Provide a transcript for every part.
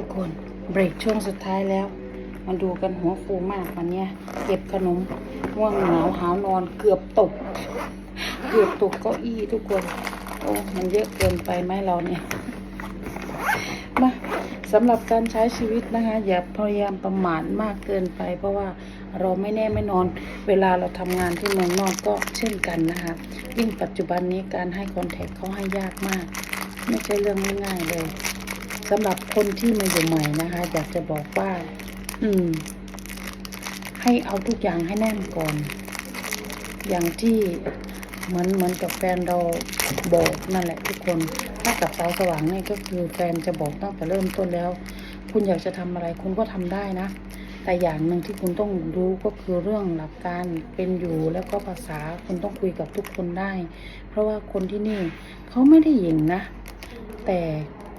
ทุกคนเบรกช่วงสุดท้ายแล้ว มาดูกันหัวฟูมากวันนี้เก็บขนมง่วงหนาวหาวนอนเกือบตก เกือบตกเก้าอี้ทุกคนโอ้มันเยอะเกินไปไหมเราเนี่ยมาสำหรับการใช้ชีวิตนะคะ อย่าพยายามประมาทมากเกินไป เพราะว่าเราไม่แน่ไม่นอน เวลาเราทำงานที่เมืองนอกก็เช่นกันนะคะยิ่งปัจจุบันนี้การให้คอนแทคเขาให้ยากมาก ไม่ใช่เรื่องง่ายๆเลย สำหรับคนที่มาอยู่ใหม่นะคะ อยากจะบอกว่า อืม ให้เอาทุกอย่างให้แน่นก่อน อย่างที่เหมือนเหมือนกับแฟนเราบอกนั่นแหละทุกคน ถ้ากับสาวสว่างเนี่ยก็คือแฟนจะบอกตั้งแต่เริ่มต้นแล้ว คุณอยากจะทำอะไรคุณก็ทำได้นะ แต่อย่างหนึ่งที่คุณต้องรู้ก็คือเรื่องหลักการเป็นอยู่แล้วก็ภาษาคุณต้องคุยกับทุกคนได้ เพราะว่าคนที่นี่เขาไม่ได้หยิงนะ แต่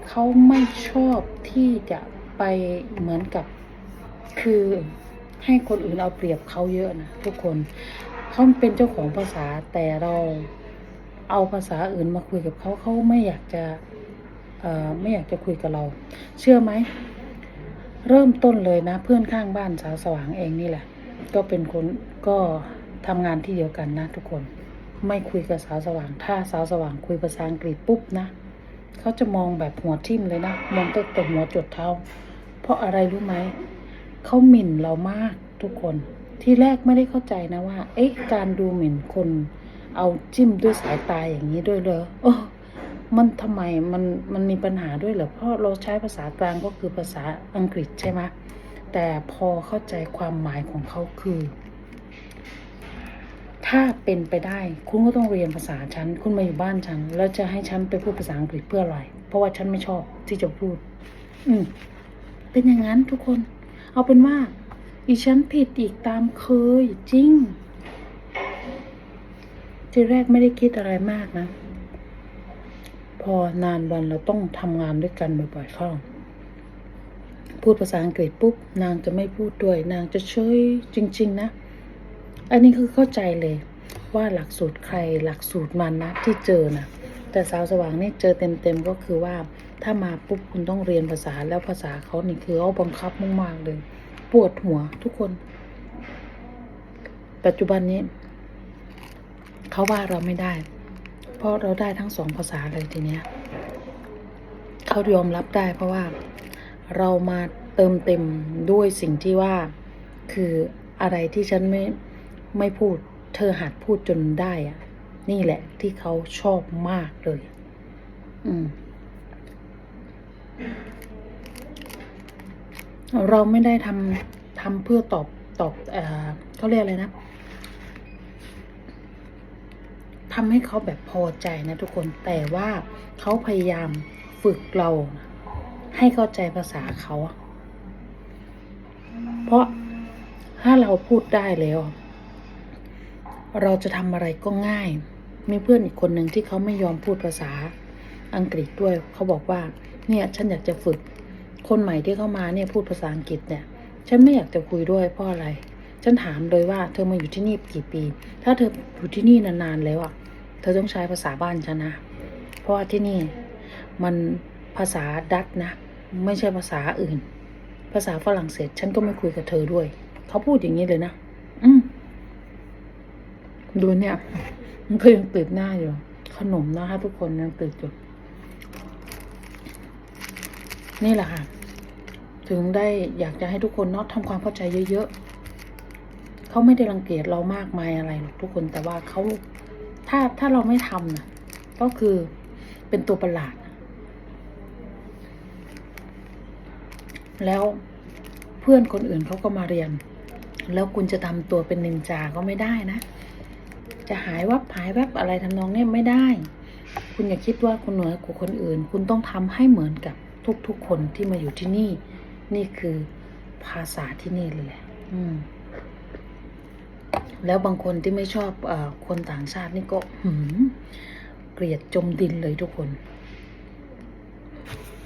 เขาไม่ชอบที่จะไปเหมือนกับ คือให้คนอื่นเอาเปรียบเขาเยอะนะทุกคนเขาเป็นเจ้าของภาษาแต่เราเอาภาษาอื่นมาคุยกับเขาเขาไม่อยากจะไม่อยากจะคุยกับเรา เชื่อไหม เริ่มต้นเลยนะ เพื่อนข้างบ้านสาวสว่างเองนี่แหละ ก็เป็นคนก็ทำงานที่เดียวกันนะทุกคน ไม่คุยกับสาวสว่าง ถ้าสาวสว่างคุยภาษาอังกฤษปุ๊บนะ เขาจะมองแบบหัวทิ่มเลยนะ มองตั้งแต่หัวจดเท้า เพราะอะไรรู้ไหม เขาหมิ่นเรามากทุกคน ที่แรกไม่ได้เข้าใจนะว่า เอ๊ะ การดูหมิ่นคน เอาจิ้มด้วยสายตาอย่างนี้ด้วยเลยเออมันทำไม มัน มันมีปัญหาด้วยเหรอ เพราะเราใช้ภาษากลางก็คือภาษาอังกฤษใช่ไหมแต่พอเข้าใจความหมายของเขาคือ ถ้าเป็นไปได้ คุณก็ต้องเรียนภาษาฉัน คุณมาอยู่บ้านฉัน แล้วจะให้ฉันไปพูดภาษาอังกฤษเพื่ออะไร เพราะว่าฉันไม่ชอบที่จะพูด อืม เป็นอย่างนั้นทุกคน เอาเป็นว่า อีฉันผิดอีกตามเคยจริงทีแรกไม่ได้คิดอะไรมากนะ พอนานวันเราต้องทำงานด้วยกันบ่อยๆเข้า พูดภาษาอังกฤษปุ๊บ นางจะไม่พูดด้วย นางจะเฉยจริง ๆ นะ อันนี้คือเข้าใจเลย ว่าหลักสูตรใครหลักสูตรมันนะที่เจอนะแต่สาวสว่างนี่เจอเต็มๆก็คือว่า ถ้ามาปุ๊บคุณต้องเรียนภาษาแล้วภาษาเขานี่คือเอาบังคับมากๆเลยปวดหัวทุกคน ปัจจุบันนี้เขาว่าเราไม่ได้ เพราะเราได้ทั้งสองภาษาเลยทีเนี้ยเขายอมรับได้ เพราะว่าเรามาเติมเต็มด้วยสิ่งที่ว่าคืออะไรที่ฉันไม่ไม่พูด เธอหัดพูดจนได้อะนี่แหละที่เขาชอบมากเลย อืม เราไม่ได้ทำทำเพื่อตอบตอบเออเขาเรียกอะไรนะทำให้เขาแบบพอใจนะทุกคนแต่ว่าเขาพยายามฝึกเรา ให้เข้าใจภาษาเขา เพราะถ้าเราพูดได้แล้ว เราจะทำอะไรก็ง่าย มีเพื่อนอีกคนหนึ่งที่เขาไม่ยอมพูดภาษาอังกฤษด้วย เขาบอกว่า เนี่ยฉันอยากจะฝึก คนใหม่ที่เข้ามาเนี่ยพูดภาษาอังกฤษเนี่ย ฉันไม่อยากจะคุยด้วยเพราะอะไร ฉันถามเลยว่าเธอมาอยู่ที่นี่กี่ปี ถ้าเธออยู่ที่นี่นานๆแล้วอะ เธอต้องใช้ภาษาบ้านฉันนะ เพราะว่าที่นี่มันภาษาดัตนะ ไม่ใช่ภาษาอื่น ภาษาฝรั่งเศส ฉันก็ไม่คุยกับเธอด้วย เขาพูดอย่างนี้เลยนะ อืม ดูเนี่ยมันก็ยังติดหน้าอยู่ ขนมนะคะ ทุกคนยังติดอยู่นี่แหละค่ะ ถึงได้อยากจะให้ทุกคนเนาะทำความเข้าใจเยอะๆเขาไม่ได้รังเกียจเรามากมายอะไรหรอกทุกคนแต่ว่าเขาถ้าถ้าเราไม่ทำนะก็คือเป็นตัวประหลาด แล้วเพื่อนคนอื่นเขาก็มาเรียน แล้วคุณจะทำตัวเป็นนินจาก็ไม่ได้นะ จะหายวับหายแวบอะไรทำนองนี้ไม่ได้ คุณอย่าคิดว่าคุณเหนือกว่าคนอื่น คุณต้องทำให้เหมือนกับทุกๆคนที่มาอยู่ที่นี่ นี่คือภาษาที่นี่เลยแหละอืมแล้วบางคนที่ไม่ชอบอคนต่างชาตินี่ก็หืมเกลียดจมดินเลยทุกคน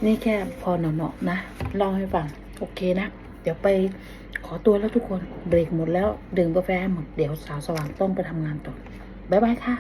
นี่แค่พอหนาะๆนะเล่าให้ฟัง โอเคนะ เดี๋ยวไปขอตัวแล้วทุกคนเบรกหมดแล้ว ดื่มกาแฟหมด เดี๋ยวสาวสว่างต้องไปทำงานต่อ บ๊ายบายค่ะ